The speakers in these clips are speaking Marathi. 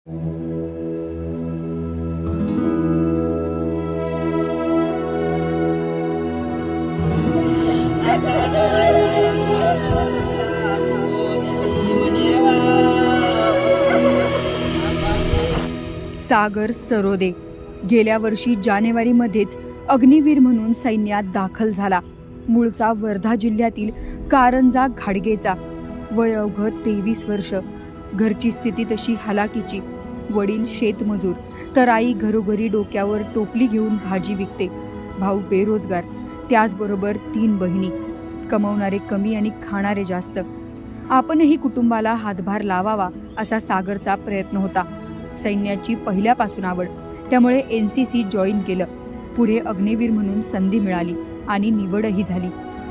सागर सरोदे. गेल्या वर्षी जानेवारीमध्येच अग्निवीर म्हणून सैन्यात दाखल झाला. मूळचा वर्धा जिल्ह्यातील कारंजा घाडगेचा. वय अवघ तेवीस वर्ष. घरची स्थिती तशी हलाकीची. वडील शेतमजूर. तर आई घरोघरी डोक्यावर टोपली घेऊन भाजी विकते. भाऊ बेरोजगार. त्याचबरोबर तीन बहिणी. कमवणारे कमी आणि खाणारे जास्त. आपणही कुटुंबाला हातभार लावावा असा सागरचा प्रयत्न होता. सैन्याची पहिल्यापासून आवड. त्यामुळे एन सी सी जॉईन केलं. पुढे अग्निवीर म्हणून संधी मिळाली आणि निवडही झाली.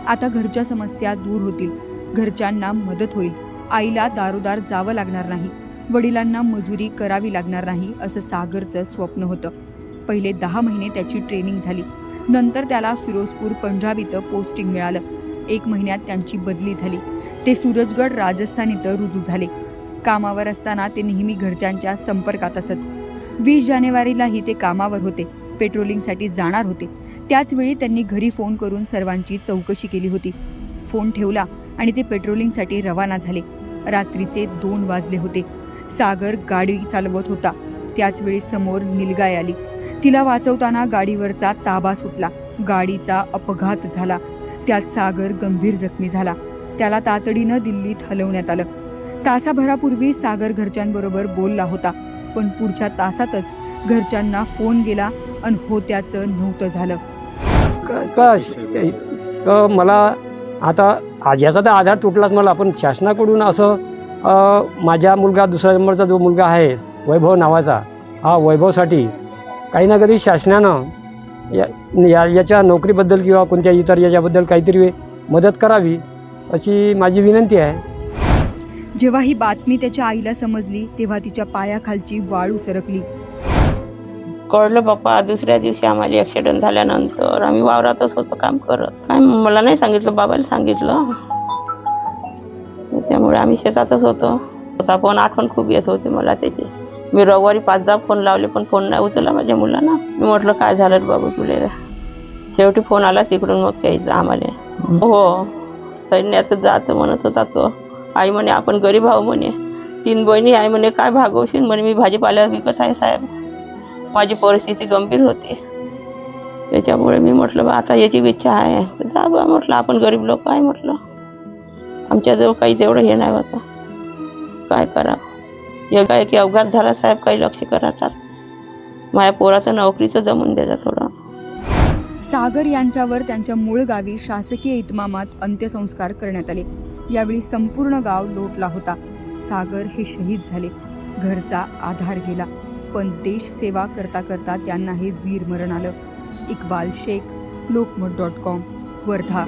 आता घरच्या समस्या दूर होतील. घरच्यांना मदत होईल. आईला दारोदार जावं लागणार नाही. वडिलांना मजुरी करावी लागणार नाही असं सागरचं स्वप्न होतं. पहिले दहा महिने त्याची ट्रेनिंग झाली. नंतर त्याला फिरोजपूर पंजाब इथं पोस्टिंग मिळालं. एक महिन्यात त्यांची बदली झाली. ते सूरजगड राजस्थान इथं रुजू झाले. कामावर असताना ते नेहमी घरच्यांच्या संपर्कात असत. वीस जानेवारीलाही ते कामावर होते. पेट्रोलिंगसाठी जाणार होते. त्याच वेळी त्यांनी घरी फोन करून सर्वांची चौकशी केली होती. फोन ठेवला आणि ते पेट्रोलिंगसाठी रवाना झाले. रात्रीचे दोन वाजले होते. सागर गाडी चालवत होता. त्याचवेळी समोर निलगाय आली. तिला वाचवताना गाडीवरचा ताबा सुटला. गाडीचा अपघात झाला. त्यात सागर गंभीर जखमी झाला. त्याला तातडीनं दिल्लीत हलवण्यात आलं. तासाभरापूर्वी सागर घरच्यांबरोबर बोलला होता पण पुढच्या तासातच घरच्यांना फोन गेला आणि होत्याचं नव्हतं झालं. कश मला आता आज याचा तर आधार तुटलाच मला पण शासनाकडून असं माझ्या मुलगा दुसऱ्या नंबरचा जो मुलगा आहे वैभव नावाचा हा वैभवसाठी काही ना कधी शासनानं या या- याच्या नोकरीबद्दल किंवा कोणत्या इतर याच्याबद्दल काहीतरी मदत करावी अशी माझी विनंती आहे. जेव्हा ही बातमी त्याच्या आईला समजली तेव्हा तिच्या पायाखालची वाळू सरकली. कळलं बाप्पा दुसऱ्या दिवशी आम्हाला ॲक्सिडेंट झाल्यानंतर आम्ही वावरातच होतो काम करत. काय मला नाही सांगितलं बाबाला सांगितलं. त्यामुळे आम्ही शेतातच होतो. होता फोन आठवण खूप येत होती मला त्याची. मी रविवारी पाच दहा फोन लावले पण फोन नाही उचलला माझ्या मुलांना मी म्हटलं काय झालं बाबू तुले? शेवटी फोन आला तिकडून मग त्याचा आम्हाला. हो सैन्यात जात म्हणत होता तो. आई म्हणे आपण गरीब आहो म्हणे. तीन बहिणी आहे म्हणे काय भागवशील? म्हणे मी भाजीपाला विकत आहे साहेब. माझी परिस्थिती गंभीर होती. त्याच्यामुळे मी म्हटलं बा आता याची इच्छा आहे. जा बा? म्हटलं आपण गरीब लोक आहे म्हटलं. आमच्याजवळ काही तेवढं हे नाही होतं. काय करा एका एकी अपघात झाला साहेब काही लक्ष करतात. माझ्या पोराचं नोकरीचं जमून द्यायचं थोडं. सागर यांच्यावर त्यांच्या मूळ गावी शासकीय इतमामात अंत्यसंस्कार करण्यात आले. यावेळी संपूर्ण गाव लोटला होता. सागर हे शहीद झाले. घरचा आधार गेला. पण देशसेवा करता करता त्यांना हे वीर आलं. Iqbal Shaikh Lokmat dot com Wardha.